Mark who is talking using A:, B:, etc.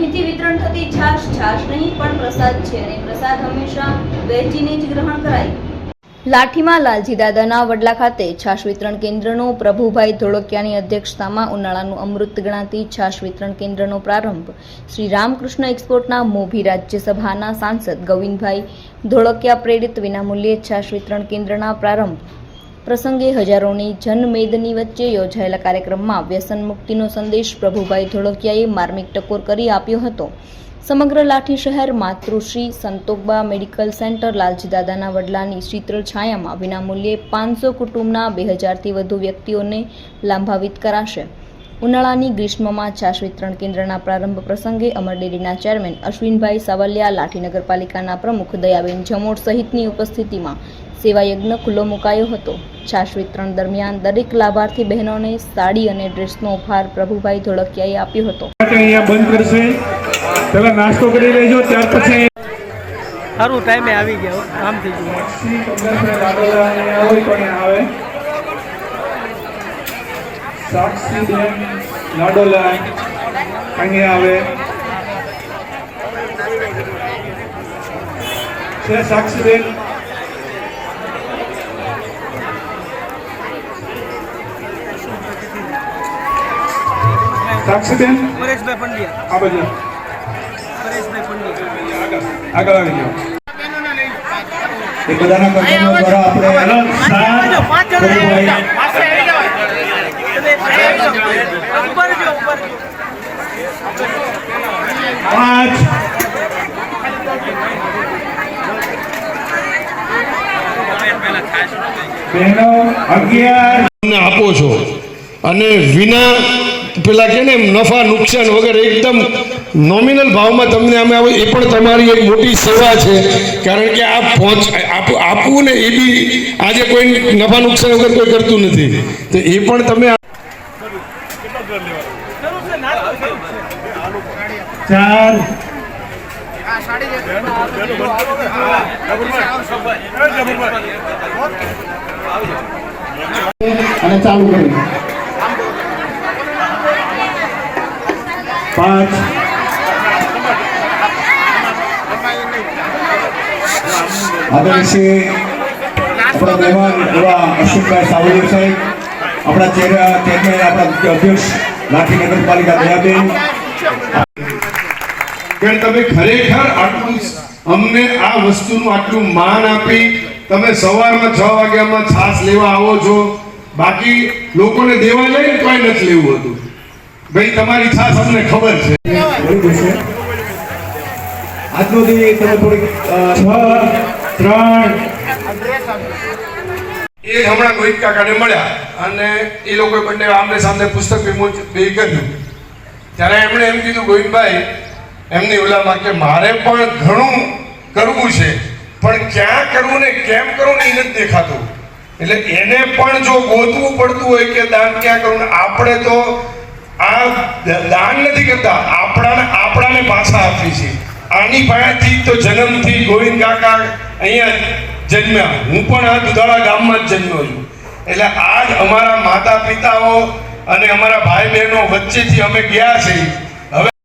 A: અહીંથી વિતરણ થતી છાશ છાશ નહીં, પણ પ્રસાદ છે અને પ્રસાદ હંમેશા વહેંચીને જ ગ્રહણ કરાય. લાઠીમાં લાલજી દાદાના વડલા ખાતે છાશ વિતરણ કેન્દ્રનો પ્રભુભાઈ ધોળકિયાની અધ્યક્ષતામાં ઉનાળાનું અમૃત ગણાતી છાશ વિતરણ કેન્દ્રનો પ્રારંભ શ્રી રામકૃષ્ણ એક્સપોર્ટના મોભી રાજ્યસભાના સાંસદ ગોવિંદભાઈ ધોળકિયા પ્રેરિત વિનામૂલ્યે છાશ વિતરણ કેન્દ્રના પ્રારંભ પ્રસંગે હજારોની જનમેદની વચ્ચે યોજાયેલા કાર્યક્રમમાં વ્યસન મુક્તિનો સંદેશ પ્રભુભાઈ ધોળકિયાએ માર્મિક ટકોર કરી આપ્યો હતો. સમગ્ર લાઠી શહેર માતૃશ્રી સંતોકબા મેડિકલ સેન્ટર લાલજી દાદાના વડલાની શીતળ છાયામાં વિનામૂલ્યે પાંચસો કુટુંબના બે હજારથી વધુ વ્યક્તિઓને લાભાન્વિત કરાશે. ઉનાળાની ગ્રીષ્મમાં છાશ વિતરણ કેન્દ્રના પ્રારંભ પ્રસંગે અમરડેરીના ચેરમેન અશ્વિનભાઈ સાવલિયા લાઠી નગરપાલિકાના પ્રમુખ દયાબેન જમોડ સહિતની ઉપસ્થિતિમાં સેવાયજ્ઞ ખુલ્લો મુકાયો હતો. છાશ વિતરણ દરમિયાન દરેક લાભાર્થી બહેનોને સાડી અને ડ્રેસનો ઉપહાર પ્રભુભાઈ ધોળકિયાએ આપ્યો હતો.
B: બંધ કરશે. પહેલા નાસ્તો કરી લેજો ત્યાર પછી
C: સારું ટાઈમે આવી ગયો. કામ થઈ ગયું.
B: આવે. સાક્ષી બેન લાડોલા અહીંયા આવે. છે સાક્ષી બેન સાક્ષી બેન
C: પરેશભાઈ પંડ્યા.
B: આ બાજુ.
C: પરેશભાઈ પંડ્યા.
B: આગળ આવી જાઓ.
D: એ બધાના દ્વારા આપણે
B: હેલો સાત
C: પાંચ જણ
B: પ્રભુભાઈ
C: ઉપર જો ઉપર જો.
B: પાંચ બહેનો અગિયાર.
E: આપો છો. અને વિના પેલા કે ને નફા નુકસાન વગર એકદમ નોમિનલ ભાવમાં તમને અમે આવે એ પણ તમારી એક મોટી સેવા છે. કારણ કે આ પહોંચ આપ- આપવું ને એ બી આજે કોઈ નફા નુકસાન વગર કોઈ કરતું નથી. તો એ પણ તમે.
B: ચાર
D: અને ચાલુ કરી.
B: પાંચ.
D: આદરણીય આપણા મહેમાન એવા અશ્વિનભાઈ સાવલિયા સાહેબ આપણા ચેર- ચેરમેન આપણા અધ્યક્ષ લાઠી નગરપાલિકા દયાબેન.
E: કે તમે ખરેખર આટલું અમને આ વસ્તુનું આટલું માન આપી તમે સવારમાં છ વાગ્યામાં છાસ લેવા આવો છો. બાકી લોકોને દેવા લઈને કોઈ નથી લેવું હતું. ભાઈ તમારી છાસ અમને ખબર છે.
D: આજનો દી તમે થોડીક
B: છ ત્રણ.
E: એ હમણાં ગોહિત કાકાને મળ્યા અને એ લોકો બંને આમને સામને પુસ્તક વિમોચન કર્યું. ત્યારે એમણે એમ કીધું ગોવિંદભાઈ એમની ઓલામાં કે મારે પણ ઘણું કરવું છે, પણ ક્યાં કરવું ને કેમ કરવું ને એ નથી દેખાતું. એટલે એને પણ જો ગોતવું પડતું હોય કે દાન ક્યાં કરવું આપણે તો આ દાન નથી કરતા, આપણાને આપણાને પાછા આપવી છે. આની પાસેથી તો જન્મથી ગોવિંદ કાકા અહીંયા જન્મ્યા. હું પણ આ દુધાળા ગામમાં જ જન્મ્યો છું. એટલે આજ અમારા માતા પિતાઓ અને અમારા ભાઈ બહેનો વચ્ચેથી અમે ગયા છીએ.